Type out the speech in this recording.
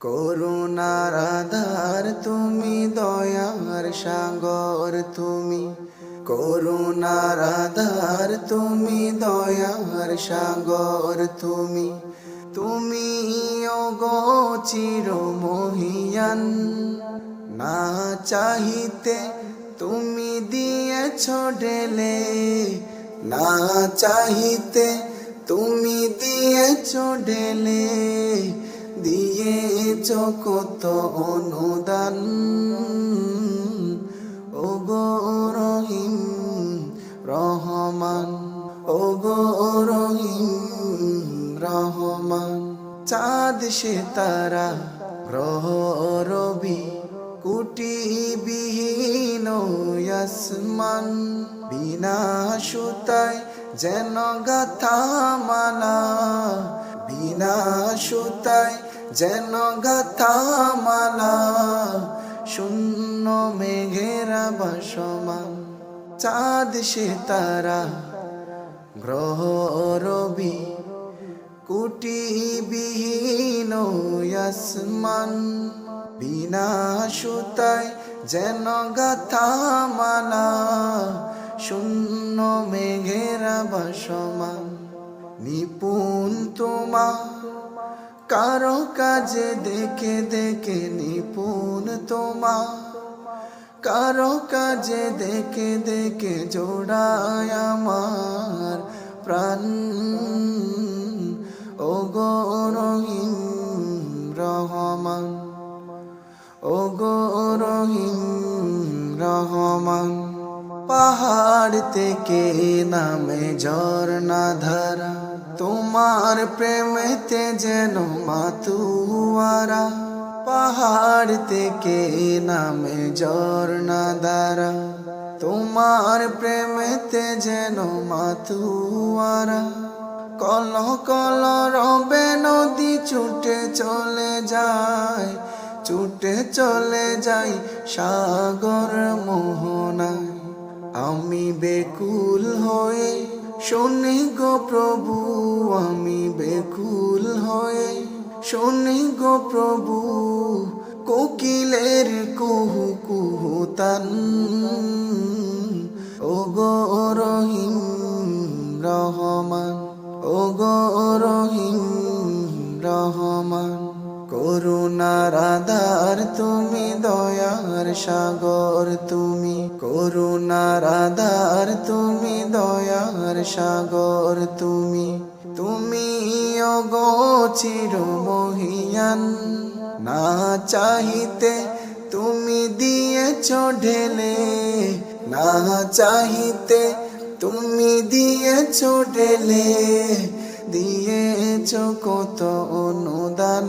করুণার আধার তুমি, দয়ার সাগর তুমি। করুণার আধার তুমি, দয়ার সাগর তুমি। তুমি অগোচির মহিয়ান না চাহিতে তুমি দিয়েছ ঢেলে। না চাহিতে তুমি দিয়েছ ঢেলে। দিয়েছ কত অনুদান। ও গো রহিম, রহমান। ও গো রহিম, রহমান। চাঁদ সে তারা গ্রহ রবি কুটি বিহীন আসমান। বিনা সুতায় যেন গাথা মালা। বিনা সুতায় যেন গাথা মালা, শূন্য মেঘেরা বাসমান চাঁদ সে তারা, গ্রহ রবি কুটি বিহীন আসমান, বিনা সুতায় যেন গাথা মালা, শূন্য মেঘেরা বাসমান নিপুণ তোমা কারও কাজে দেখে দেখে নিপুণ তোমা কারও কাজে দেখে দেখে জোড়ায় আমার প্রাণ। ও গো রহিম রহমান ও গো রহিম রহমান, পাহাড় থেকে নামে ঝর্ণা ধারা তোমার প্রেমেতে যেন মাতুয়ারা পাহাড় থেকে নামে ঝর্ণা দ্বারা তোমার প্রেমেতে যেন মাতুয়ারা কল কল রবে নদী ছুটে চলে যায়, ছুটে চলে যাই সাগর মোহনায়। আমি বেকুল হয়ে শুনি গো প্রভু আমি বেকুল হয়ে শুনি গো প্রভু কোকিলের কুহু কুহু তান। দয়ার সাগর তুমি, করুণার আধার তুমি, দয়ার সাগর তুমি। তুমি অগোচির মহিয়ান না চাহিতে তুমি দিয়েছ ঢেলে, না চাহিতে তুমি দিয়েছ ঢেলে, দিয়েছ কত অনুদান।